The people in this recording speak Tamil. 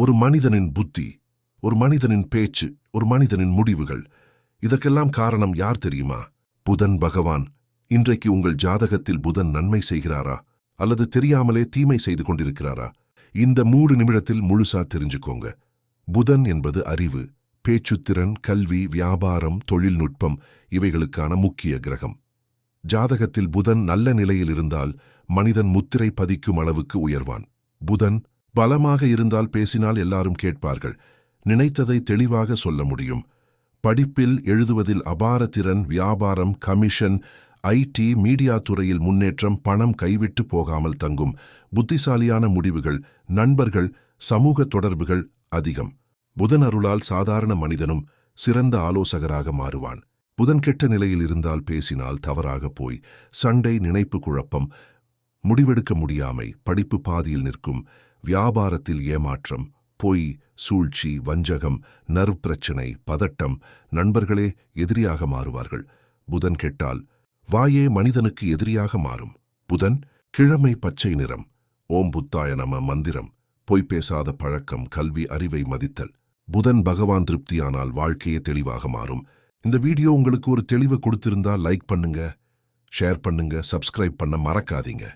ஒரு மனிதனின் புத்தி ஒரு மனிதனின் பேச்சு ஒரு மனிதனின் முடிவுகள். இதற்கெல்லாம் காரணம் யார் தெரியுமா? புதன் பகவான். இன்றைக்கு உங்கள் ஜாதகத்தில் புதன் நன்மை செய்கிறாரா? அல்லது தெரியாமலே தீமை செய்து கொண்டிருக்கிறாரா? இந்த மூணு நிமிடத்தில் முழுசா தெரிஞ்சுக்கோங்க. புதன் என்பது அறிவு பேச்சுத்திறன் கல்வி வியாபாரம் தொழில்நுட்பம் இவைகளுக்கான முக்கிய கிரகம். ஜாதகத்தில் புதன் நல்ல நிலையில் இருந்தால் மனிதன் முத்திரை பதிக்கும் அளவுக்கு உயர்வான். புதன் பலமாக இருந்தால் பேசினால் எல்லாரும் கேட்பார்கள். நினைத்ததை தெளிவாக சொல்ல முடியும். படிப்பில் எழுதுவதில் அபார திறன் வியாபாரம் கமிஷன் ஐடி மீடியா துறையில் முன்னேற்றம் பணம் கைவிட்டு போகாமல் தங்கும். புத்திசாலியான முடிவுகள் நண்பர்கள் சமூக தொடர்புகள் அதிகம். புதன் அருளால் சாதாரண மனிதனும் சிறந்த ஆலோசகராக மாறுவான். புதன் கெட்ட நிலையில் இருந்தால் பேசினால் தவறாக போய் சண்டை நினைப்பு குழப்பம் முடிவெடுக்க முடியாமை படிப்பு பாதியில் நிற்கும். வியாபாரத்தில் ஏமாற்றம் பொய் சூழ்ச்சி வஞ்சகம் நர்வ் பிரச்சனை பதட்டம் நண்பர்களே எதிரியாக மாறுவார்கள். புதன் கெட்டால் வாயே மனிதனுக்கு எதிரியாக மாறும். புதன் கிழமை பச்சை நிறம் ஓம் புத்தாய நம மந்திரம் பொய் பேசாத பழக்கம் கல்வி அறிவை மதித்தல். புதன் பகவான் திருப்தியானால் வாழ்க்கையே தெளிவாக மாறும். இந்த வீடியோ உங்களுக்கு ஒரு தெளிவு கொடுத்திருந்தா லைக் பண்ணுங்க ஷேர் பண்ணுங்க சப்ஸ்கிரைப் பண்ண மறக்காதீங்க.